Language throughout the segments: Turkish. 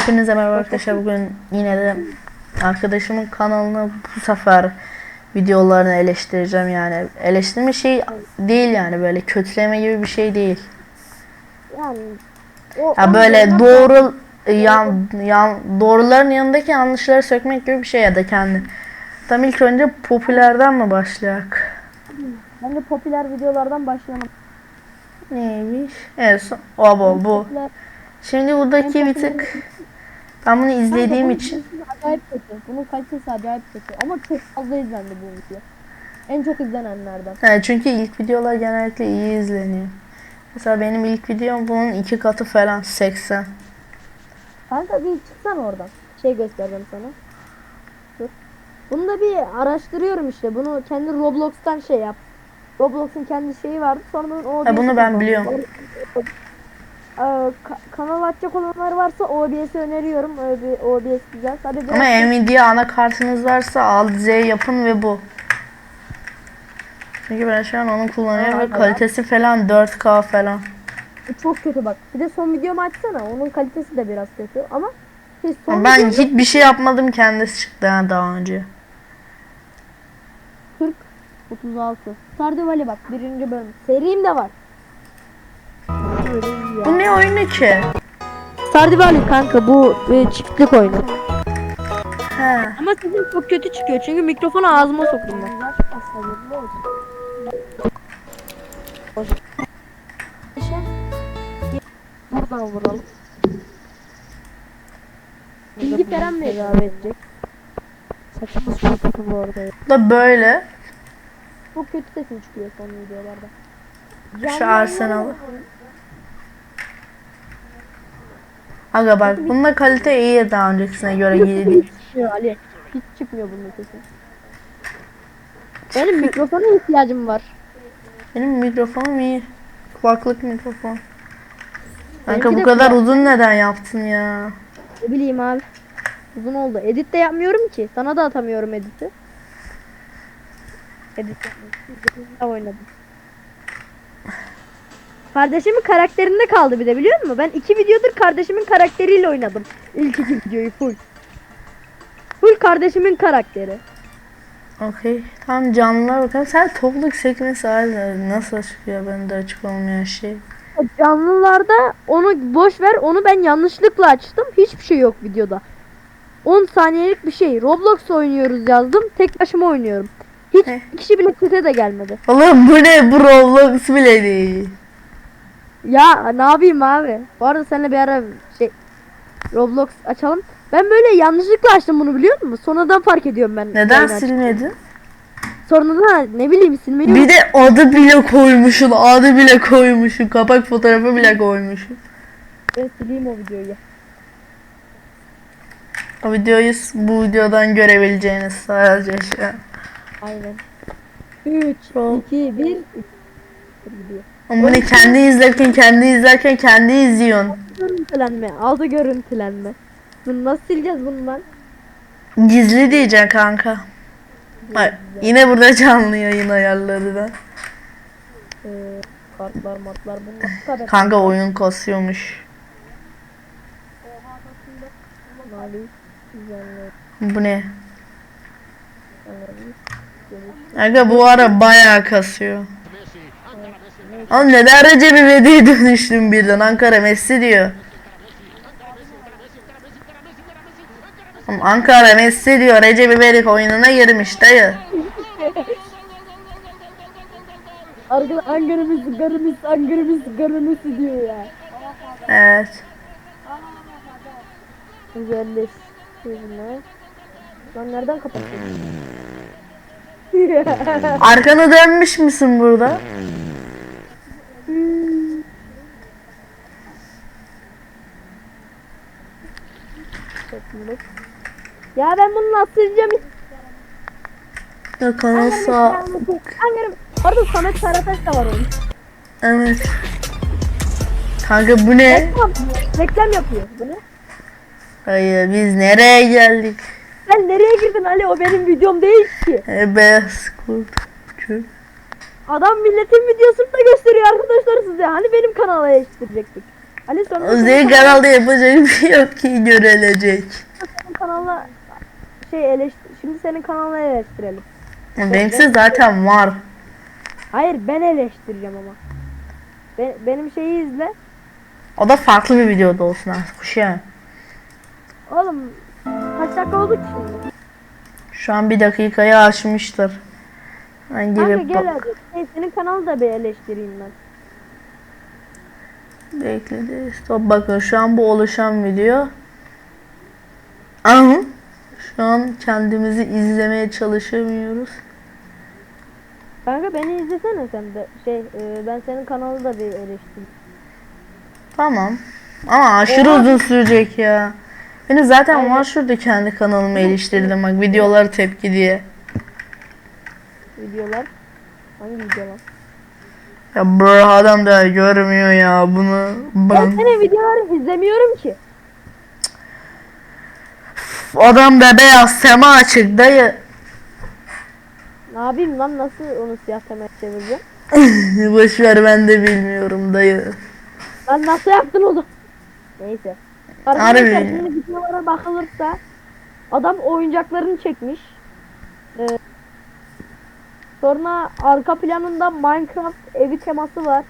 Hepinize merhaba arkadaşlar. Bugün yine de arkadaşımın kanalını bu sefer videolarını eleştireceğim yani. Eleştirme şey değil yani böyle kötüleme gibi bir şey değil. Yani o Ya böyle doğru yan, yan doğruların yanındaki yanlışları sökmek gibi bir şey ya da kendi. Tam ilk önce popülerden mi başlayak? ben de popüler videolardan başlayalım. Neymiş? Evet, o bu bu. Şimdi buradaki bir tık ben bunu izlediğim Kanka, için acayip kötü. Bunun kalitesi acayip kötü. Ama çok fazla izlendi bu video. En çok izlenenlerden. Evet, çünkü ilk videolar genellikle iyi izleniyor. Mesela benim ilk videom bunun iki katı falan 80. Kanka bir çıksan oradan. Şey göstereceğim sana. Dur. Bunu da bir araştırıyorum işte. Bunu kendi Roblox'tan şey yap. Roblox'un kendi şeyi vardı. Sonra o Ha, bunu ben biliyorum. Ee, ka- kanal açacak olanlar varsa OBS'i öneriyorum. Bir OBS güzel. Sadece Ama Nvidia anakartınız varsa Alt Z yapın ve bu. Çünkü ben şu an onu kullanıyorum ve kalitesi falan 4K falan. Bu çok kötü bak. Bir de son videomu açsana. Onun kalitesi de biraz kötü ama şey son Ben videomda hiçbir şey yapmadım kendisi çıktı ha daha önce. 40 36. Stardew Valley bak birinci bölüm. Serim de var. Bu ne oyunu ki? Stardew Valley kanka bu e, çiftlik oyunu. He. Ama sizin çok kötü çıkıyor çünkü mikrofonu ağzıma soktum ben. Buradan vuralım. Bilgi veren mi tedavi edecek? Saçımız çok kötü bu arada. Bu da böyle. Çok kötü sesim çıkıyor son videolarda. Şu Arsenal'ı. Aga bak bunda kalite iyi daha öncekisine göre iyi değil. Ali. Hiç çıkmıyor bunun sesi. Benim mikrofona ihtiyacım var. Benim mikrofonum iyi. Kulaklık mikrofon. Kanka bu kadar kulak- uzun neden yaptın ya? Ne bileyim abi. Uzun oldu. Edit de yapmıyorum ki. Sana da atamıyorum editi. Edit yapmıyorum. oynadım. Kardeşimin karakterinde kaldı bir de biliyor musun? Ben iki videodur kardeşimin karakteriyle oynadım. İlk iki videoyu full. Full kardeşimin karakteri. Okey. Tamam canlılar bakalım. Sen topluluk sekmesi hala nasıl çıkıyor bende açık olmayan şey. Canlılarda onu boş ver. Onu ben yanlışlıkla açtım. Hiçbir şey yok videoda. 10 saniyelik bir şey. Roblox oynuyoruz yazdım. Tek başıma oynuyorum. Hiç Heh. kişi bile sese de gelmedi. Oğlum bu ne? Bu Roblox bile değil. Ya ne yapayım abi? Bu arada seninle bir ara şey Roblox açalım. Ben böyle yanlışlıkla açtım bunu biliyor musun? Sonradan fark ediyorum ben. Neden silmedin? Sonradan ne bileyim silmeyi Bir de adı bile koymuşsun. Adı bile koymuşsun. Kapak fotoğrafı bile koymuşsun. ben sileyim o videoyu. O videoyu bu videodan görebileceğiniz sadece şey. Aynen. 3, Rob- 2, 1. Gidiyor. Ama kendi izlerken kendi izlerken kendi izliyorsun. Görüntülenme. Aldı görüntülenme. Bunu nasıl sileceğiz bundan? Gizli diyeceksin kanka. Hayır, yine burada canlı yayın ayarları da. Ee, kartlar matlar bunlar. Kanka oyun kasıyormuş. Bu ne? Kanka bu ara bayağı kasıyor. Oğlum neden Recep İvedik'e dönüştün birden? Ankara Messi diyor. Oğlum Ankara Messi diyor. Recep İvedik oyununa girmiş dayı. Arka Ankara'mız, garımız, Ankara'mız, garımız diyor ya. Evet. Güzelleştirme. Lan nereden kapatıyorsun? Arkanı dönmüş müsün burada? Topluluk. ya ben bunu nasıl sileceğim? Yok kanal sağ. Ankara. Pardon Samet Karataş da var onun. Evet. Kanka bu ne? Reklam, reklam yapıyor. Bu ne? Hayır biz nereye geldik? Sen nereye girdin Ali? O benim videom değil ki. E, beyaz kurt. Adam milletin videosunu da gösteriyor arkadaşlar size. Hani benim kanala eleştirecektik. Ali sonra Senin kanalda yapacak bir şey yok ki görülecek. senin şey eleştir. Şimdi senin kanalına eleştirelim. Benimsi zaten var. Hayır ben eleştireceğim ama. Be- benim şeyi izle. O da farklı bir videoda olsun artık kuşa. Oğlum kaç dakika oldu ki şimdi? Şu an bir dakikayı aşmıştır. Ben Kanka girip gel bak. hadi. Hey, senin kanalı da bir eleştireyim ben. Bekledi. Stop bakın şu an bu oluşan video. Aha. Şu an kendimizi izlemeye çalışamıyoruz. Kanka beni izlesene sen de. Şey e, ben senin kanalı da bir eleştireyim. Tamam. Ama aşırı Oha. uzun sürecek ya. Benim zaten Aynen. var şurada kendi kanalımı eleştirdim bak videolar tepki diye. Videolar. Hangi videolar? Ya bro adam da görmüyor ya bunu. Ben senin videoları izlemiyorum ki. Adam da beyaz sema açık dayı. Ne yapayım lan nasıl onu siyah temel çevireceğim? Boşver ben de bilmiyorum dayı. Lan nasıl yaptın onu? Neyse. Harbi. Şimdi videolara bakılırsa adam oyuncaklarını çekmiş. Ee, sonra arka planında Minecraft evi teması var.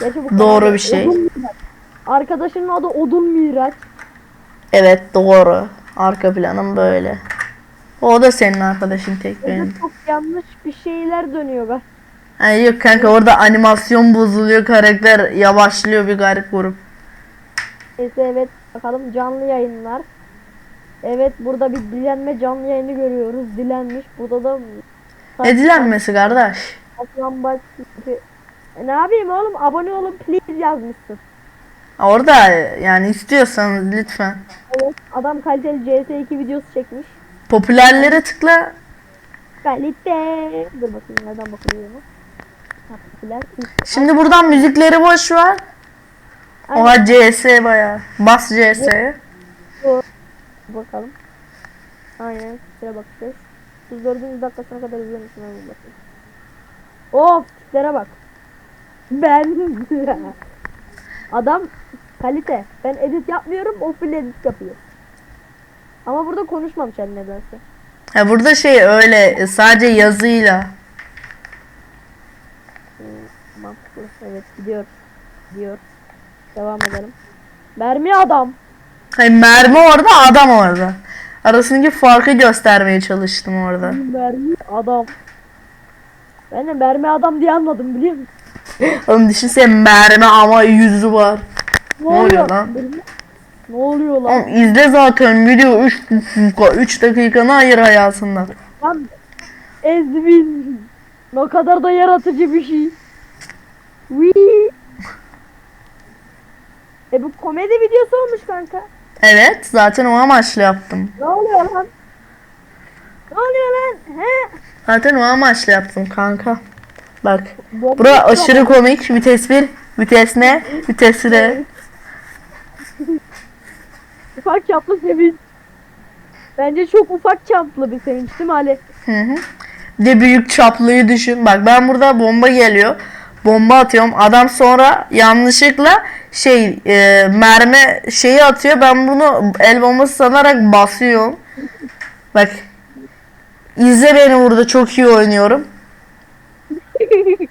Gerçi bu Doğru bir şey. Odun Miraç. Arkadaşının adı Odun Miraç. Evet doğru. Arka planım böyle. O da senin arkadaşın tek Orada benim. çok yanlış bir şeyler dönüyor bak. Ay yok kanka orada animasyon bozuluyor karakter yavaşlıyor bir garip grup. Neyse evet bakalım canlı yayınlar. Evet burada bir dilenme canlı yayını görüyoruz. Dilenmiş. Burada da Ne dilenmesi kardeş? Aslan baş e, ne yapayım oğlum abone olun please yazmışsın. Orada yani istiyorsanız lütfen. Evet adam kaliteli CS2 videosu çekmiş. Popülerlere tıkla. Kalite. Dur bakayım nereden bakılıyor Popüler. Şimdi buradan müzikleri boş ver. Oha CS baya. Bas CS'ye. Bakalım. Aynen. Şöyle bakacağız. 34. dakikasına kadar izlemişim ben bakayım. Of tiplere bak. Ben Adam kalite. Ben edit yapmıyorum o full edit yapıyor. Ama burada konuşmamış hani nedense. Ya burada şey öyle sadece yazıyla. Mantıklı. Evet gidiyor. Gidiyor. Devam edelim. Mermi adam. Hani mermi orada adam orada. Arasındaki farkı göstermeye çalıştım orada. Mermi adam. Ben de mermi adam diye anladım biliyor musun? Oğlum düşünsene mermi ama yüzü var. Ne, oluyor lan? Ne oluyor lan? Oğlum izle zaten video 3 3 dakikanı ayır hayatından. Lan Ezvin. Ne kadar da yaratıcı bir şey. Wii. E bu komedi videosu olmuş kanka. Evet zaten o amaçla yaptım. Ne oluyor lan? Ne oluyor lan? He? Zaten o amaçla yaptım kanka. Bak. Bura aşırı komik. Vites 1, vites ne? Vites ne? Ufak çaplı sevinç. Bence çok ufak çaplı bir sevinç değil mi Ali? Hı hı. Bir de büyük çaplıyı düşün. Bak ben burada bomba geliyor. Bomba atıyorum. Adam sonra yanlışlıkla şey e, mermi şeyi atıyor. Ben bunu el bombası sanarak basıyorum. Bak. İzle beni burada çok iyi oynuyorum.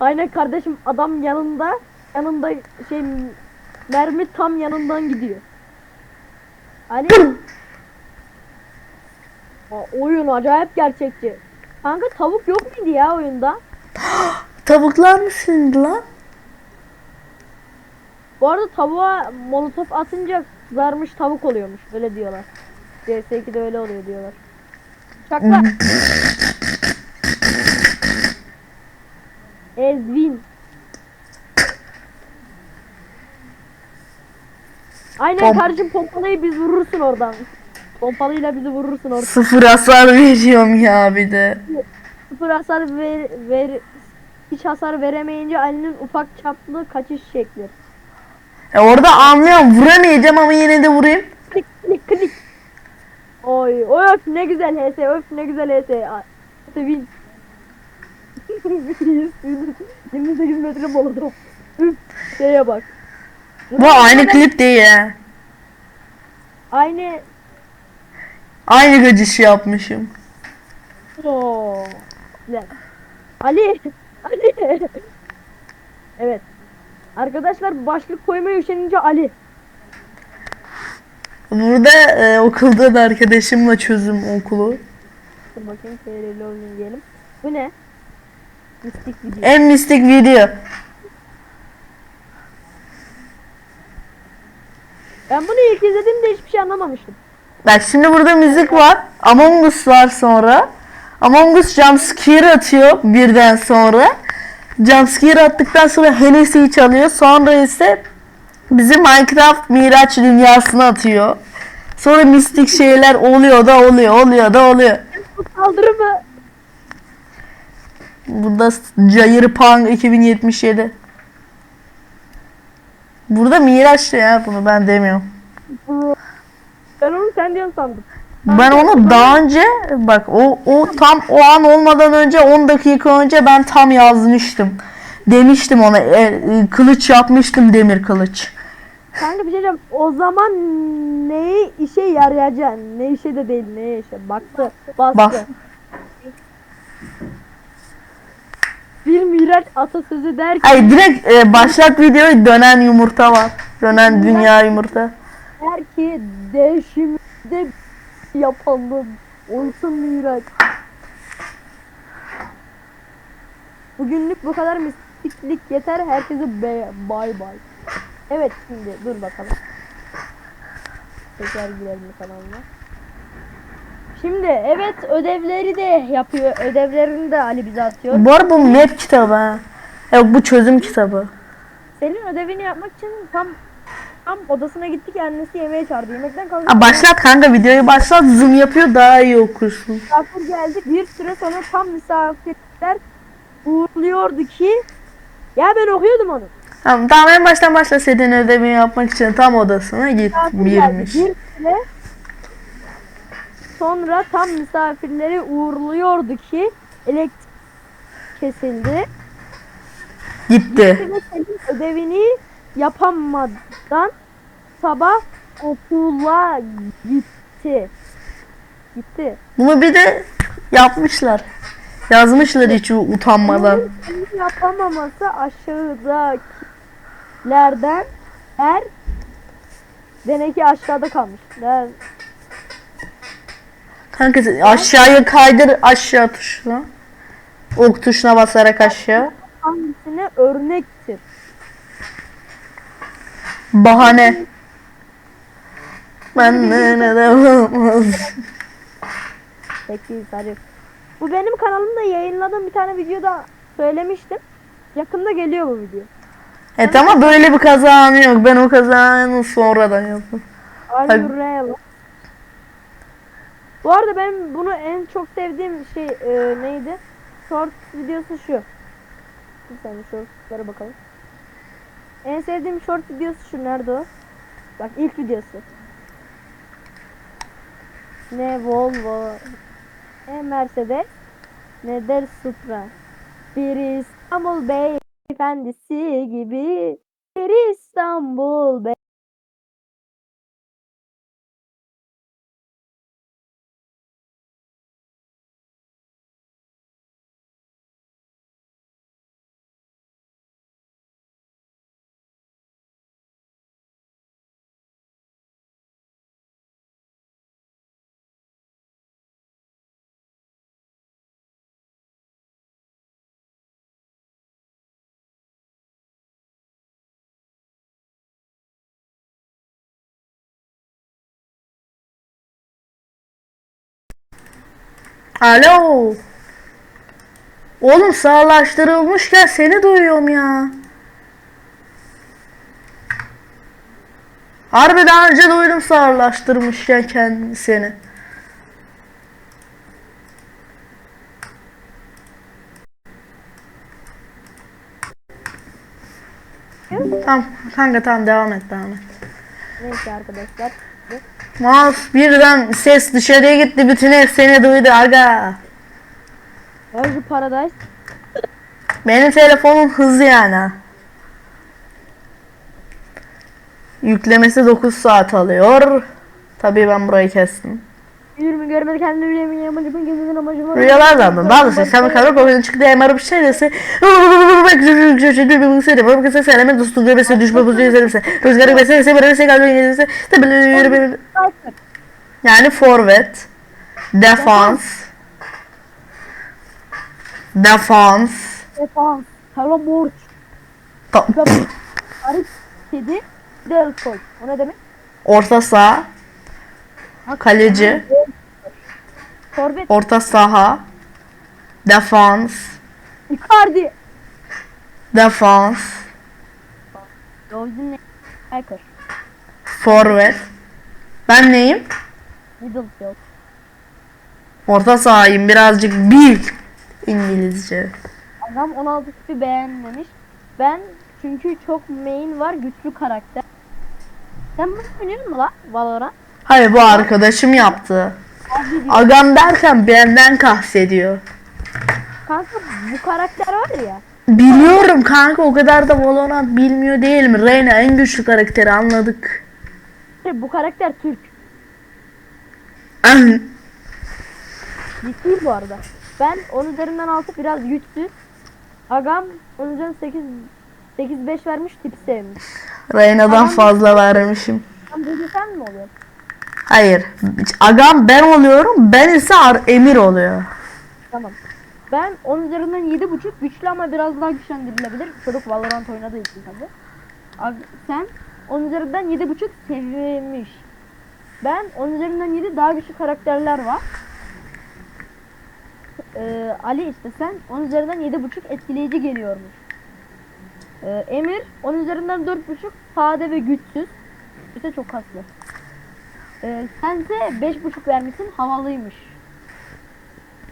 Aynen kardeşim adam yanında yanında şey mermi tam yanından gidiyor. Aa, oyun acayip gerçekçi. Kanka tavuk yok muydu ya oyunda? Tavuklar mı sindi lan? Bu arada tavuğa molotof atınca kızarmış tavuk oluyormuş. Öyle diyorlar. CS2'de öyle oluyor diyorlar. Çakla. Ezvin. Aynen Pom- kardeşim pompalıyı biz vurursun oradan. Pompalıyla bizi vurursun oradan. Sıfır hasar veriyorum ya bir de. Sıfır hasar ver, ver hiç hasar veremeyince Ali'nin ufak çaplı kaçış şekli. E orada anlıyorum vuramayacağım ama yine de vurayım. Klik klik klik. Oy öf ne güzel HS öf ne güzel HS. Win. 28 metre molotof. Üf, şeye bak. Bu aynı klip değil ya. Aynı Aynı gıcışı yapmışım. Oo. Güzel. Ali. Ali. evet. Arkadaşlar başlık koymaya üşenince Ali. Burada e, okulda da arkadaşımla çözüm okulu. Dur bakayım TRL oyun diyelim. Bu ne? Mistik video. En mistik video. Ben bunu ilk izlediğimde hiçbir şey anlamamıştım. Bak şimdi burada müzik var. Among Us var sonra. Among Us jumpscare atıyor birden sonra. Jumpscare attıktan sonra Hennessy'yi çalıyor. Sonra ise bizi Minecraft Miraç dünyasına atıyor. Sonra mistik şeyler oluyor da oluyor, oluyor da oluyor. Saldırı mı? Burada Cayır Pang 2077. Burada Miraç ya bunu ben demiyorum. Ben onu sen diyorsun sandım. Ben onu daha önce bak o o tam o an olmadan önce 10 dakika önce ben tam yazmıştım. Demiştim ona e, e, kılıç yapmıştım demir kılıç. Kanka bir şey diyeceğim. O zaman neye işe yarayacaksın? Ne işe de değil neye işe. Baktı. Bastı. Bas. Bir Miraç atasözü der ki Ay direkt e, başlat videoyu dönen yumurta var. Dönen dünya yumurta. der ki değişimde yapalım. Olsun Miraç. Bugünlük bu kadar mistiklik yeter. Herkese bay bay. Evet şimdi dur bakalım. Tekrar girelim kanalına. Şimdi evet ödevleri de yapıyor. Ödevlerini de Ali bize atıyor. Bu arada bu map kitabı ha. Bu çözüm kitabı. Selin ödevini yapmak için tam tam odasına gittik annesi yemeğe çağırdı. Yemekten kalkıp Ha, başlat kanka videoyu başlat zoom yapıyor daha iyi okursun. misafir geldik. Bir süre sonra tam misafirler uğurluyordu ki ya ben okuyordum onu. Tamam, tamam en baştan başla senin ödevini yapmak için tam odasına git Misafir geldi. girmiş. Bir süre sonra tam misafirleri uğurluyordu ki elektrik kesildi. Gitti. Ve Selin ödevini yapamadan sabah okula gitti. Gitti. Bunu bir de yapmışlar. Yazmışlar hiç utanmadan. Bunun yapamaması aşağıdakilerden er demek ki aşağıda kalmış. Der, Kanka aşağıya kaydır aşağı tuşuna. Ok tuşuna basarak aşağı. hangisine örnektir? Bahane. Ben de olmaz. Peki Sarif. Bu benim kanalımda yayınladığım bir tane videoda söylemiştim. Yakında geliyor bu video. E tamam böyle bir kazanı yok. Ben o kazanı sonradan yaptım. Are Hayır. you real? Bu arada benim bunu en çok sevdiğim şey e, neydi? Short videosu şu. Bir saniye shortslara bakalım. En sevdiğim short videosu şu. Nerede o? Bak ilk videosu. Ne Volvo, ne Mercedes, ne de Supra. Bir İstanbul beyefendisi gibi. Bir İstanbul bey. Alo. Oğlum sağlaştırılmışken seni duyuyorum ya. Harbi daha önce duydum sağlaştırmışken kendi seni. Tamam kanka tamam devam et devam et. Neyse arkadaşlar. Mouse birden ses dışarıya gitti. Bütün ev seni duydu aga. Orası paradise. Benim telefonum hızlı yani. Yüklemesi 9 saat alıyor. Tabii ben burayı kestim. Yürümü görmedi kendini bilemeyen amacımın gözünün amacımın. Rüyalardan da daha da sen kadar kokuyun çıktı emarı bir şey dese Seleme dostum göbese düşme buzu yüzerimse Rüzgarı besene se böyle se kalbi gelirse Yani forvet Defans Defans Defans. Hello borç. Arif kedi. Del koy. O ne demek? Orta saha Kaleci Forvet. Orta saha Defans Icardi. Defans ne? Hacker. Forvet Ben neyim? Middlefield. Orta sahayım birazcık bil İngilizce. Adam 16 tipi beğenmemiş. Ben çünkü çok main var güçlü karakter. Sen bunu oynuyor musun la Valorant? Hayır bu arkadaşım yaptı. Agam derken benden kahsediyor. Kanka bu karakter var ya. Biliyorum kanka o kadar da Valorant bilmiyor değilim. Reyna en güçlü karakteri anladık. Bu karakter Türk. Ah, Ciddi bu arada. Ben 10 üzerinden 6 biraz güçsüz. Agam 10 üzerinden 8 8 5 vermiş tip sevmiş. Reyna'dan fazla vermişim. Sen mi oluyor? Hayır. Agam ben oluyorum. Ben ise Emir oluyor. Tamam. Ben 10 üzerinden 7.5 güçlü ama biraz daha güçlendirilebilir. Çocuk Valorant oynadığı için tabi. Sen 10 üzerinden 7.5 sevmiş. Ben 10 üzerinden 7 daha güçlü karakterler var. Ee, Ali işte sen 10 üzerinden 7.5 etkileyici geliyormuş. Ee, Emir 10 üzerinden 4.5 sade ve güçsüz. İşte çok kaslı. Ee, sense 5.5 vermişsin havalıymış.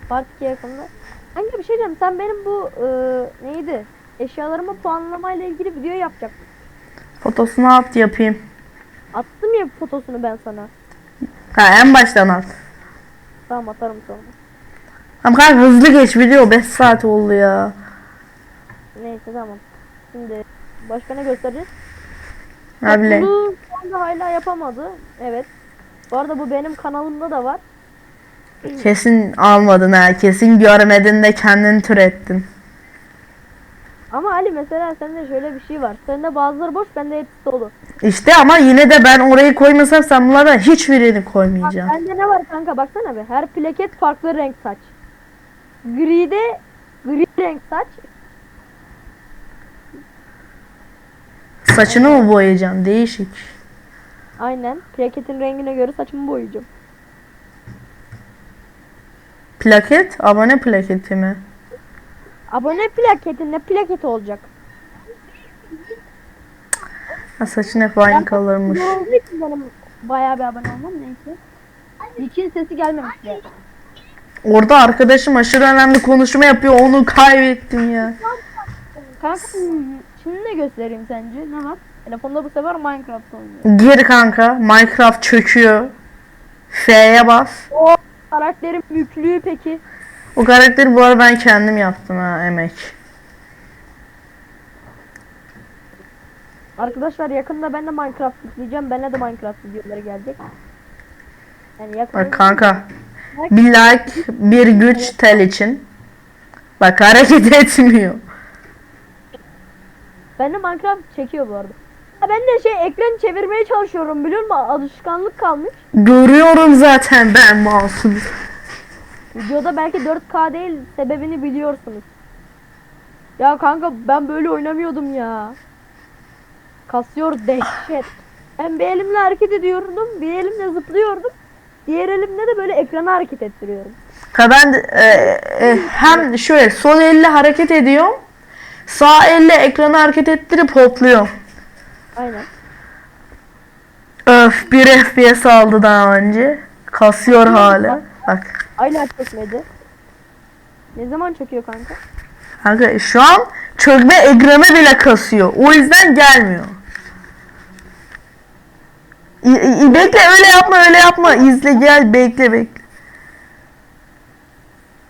Part 2 yakında. Hangi bir şey diyeceğim sen benim bu e, neydi? Eşyalarımı puanlamayla ilgili video yapacaktın. Fotosunu at yapayım. Attım ya fotosunu ben sana. Ha en baştan at. Tamam atarım sonra. Ama kanka hızlı geç video 5 saat oldu ya. Neyse tamam. Şimdi başka ne göstereceğiz? Bileyim. Bunu hala yapamadı. Evet. Bu arada bu benim kanalımda da var. Kesin almadın ha. Kesin görmedin de kendin türettin. Ama Ali mesela sende şöyle bir şey var. Sende bazıları boş, bende hepsi dolu. İşte ama yine de ben orayı koymasam sen bunlardan hiçbirini Bak koymayacaksın. bende ne var kanka baksana be. Her plaket farklı renk saç. Gri'de gri renk saç. Saçını mı boyayacaksın? Değişik. Aynen. Plaketin rengine göre saçımı boyayacağım. Plaket? Abone plaketi mi? Abone plaketin ne plaketi olacak? Ha, saçın hep aynı kalırmış. Benim bayağı bir abone olmam neyse. Nick'in sesi gelmemiş de. Orada arkadaşım aşırı önemli konuşma yapıyor. Onu kaybettim ya. Kanka şimdi ne göstereyim sence? Ne var? Telefonda bu sefer Minecraft oynuyor. Gir kanka. Minecraft çöküyor. F'ye bas. O karakterin büyüklüğü peki. O karakteri bu arada ben kendim yaptım ha emek. Arkadaşlar yakında ben de Minecraft yükleyeceğim. Bana da Minecraft videoları gelecek. Yani yakında Bak kanka. Bir like, bir güç tel için. Bak hareket etmiyor. Ben de Minecraft çekiyor bu arada. Ha ben de şey ekran çevirmeye çalışıyorum biliyor musun? Alışkanlık kalmış. Görüyorum zaten ben masum. Videoda belki 4K değil sebebini biliyorsunuz. Ya kanka ben böyle oynamıyordum ya. Kasıyor dehşet. Ben bir elimle hareket ediyordum, bir elimle zıplıyordum. Diğer elimle de böyle ekrana hareket ettiriyorum. Ha ben e, e, hem şöyle sol elle hareket ediyorum. Sağ elle ekranı hareket ettirip hopluyorum. Aynen. Öf bir FPS aldı daha önce. Kasıyor hala. Bak. Hala çökmedi. Ne zaman çöküyor kanka? Kanka şu an çökme ekranı bile kasıyor. O yüzden gelmiyor. İ- i- bekle öyle yapma öyle yapma. İzle gel bekle bekle.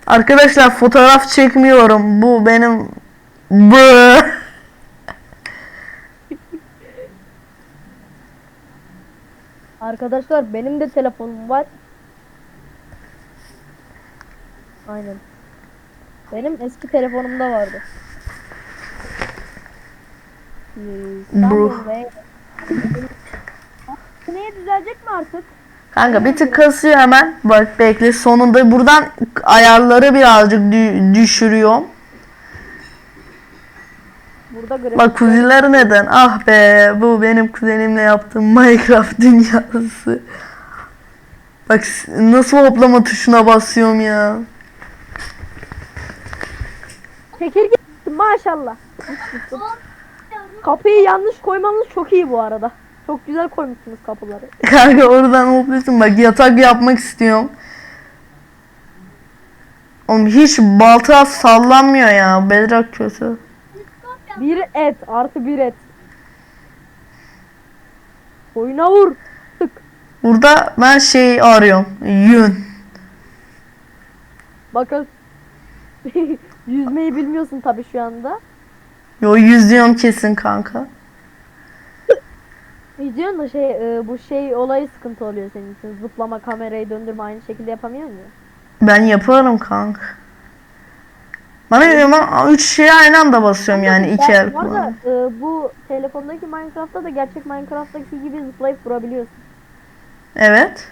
Arkadaşlar fotoğraf çekmiyorum. Bu benim bu. Arkadaşlar benim de telefonum var. Aynen. Benim eski telefonumda vardı. İstanbul ve... Neye düzelecek mi artık? Kanka bir tık kasıyor hemen. Bak bekle sonunda buradan ayarları birazcık dü- düşürüyorum. Burada grafik. Bak kuziler neden? Ah be bu benim kuzenimle yaptığım Minecraft dünyası. Bak nasıl hoplama tuşuna basıyorum ya. Çekirge maşallah. Kapıyı yanlış koymanız çok iyi bu arada. Çok güzel koymuşsunuz kapıları. Kanka oradan hopluyorsun. Bak yatak yapmak istiyorum. Oğlum hiç balta sallanmıyor ya. Bedrock kötü. Bir et artı bir et. Oyuna vur. Tık. Burada ben şey arıyorum. Yün. Bakın. Yüzmeyi bilmiyorsun tabii şu anda. Yo yüzüyorum kesin kanka. Yüzüyorsun da şey e, bu şey olayı sıkıntı oluyor senin için. Zıplama kamerayı döndürme aynı şekilde yapamıyorsun ya. Ben yaparım kanka. Bana göre ben 3 şeye aynı anda basıyorum yani iki Ben- el Bu arada e, bu telefondaki Minecraft'ta da gerçek Minecraft'taki gibi zıplayıp vurabiliyorsun. Evet.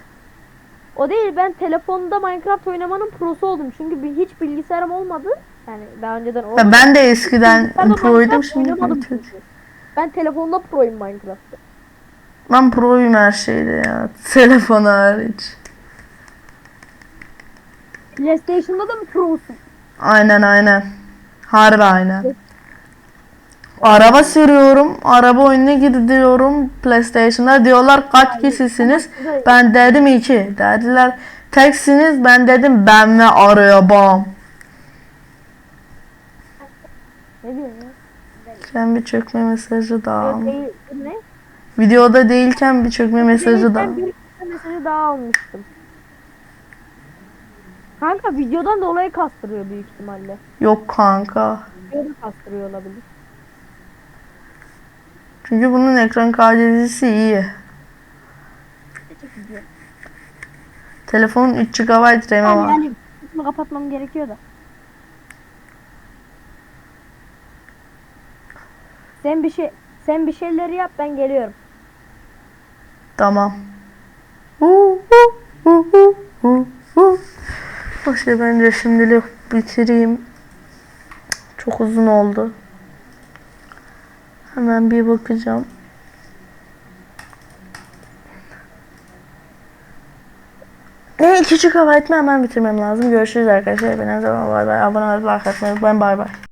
O değil ben telefonda Minecraft oynamanın prosu oldum. Çünkü bir, hiç bilgisayarım olmadı. Yani daha önceden olmadı. Ya ben de eskiden Bilgisayarda proydum şimdi. Ben telefonda proyum Minecraft'ta. Ben proyum her şeyde ya. Telefon hariç. PlayStation'da da mı prosun? Aynen aynen. Harbi aynen. Araba sürüyorum. Araba oyununa gidiyorum. PlayStation'da diyorlar kaç kişisiniz? Ben dedim iki. Dediler teksiniz. Ben dedim ben ve arabam. Ne diyorsun? Sen bir çökme mesajı daha. Ne? Videoda değilken bir çökme mesajı daha. Ben bir mesajı daha almıştım. Kanka videodan dolayı kastırıyor büyük ihtimalle. Yok kanka. Videoda kastırıyor olabilir. Çünkü bunun ekran kalitesi iyi. Telefonun 3 GB RAM var. yani bunu kapatmam gerekiyor da. Sen bir şey sen bir şeyleri yap ben geliyorum. Tamam. Hu, hu, hu, hu, hu, hu. Şey bence şimdilik bitireyim. Çok uzun oldu. Hemen bir bakacağım. Ne 2 GB mı hemen bitirmem lazım. Görüşürüz arkadaşlar. Benim zaman bay bay. Abone olmayı, like atmayı unutmayın. Bay bay.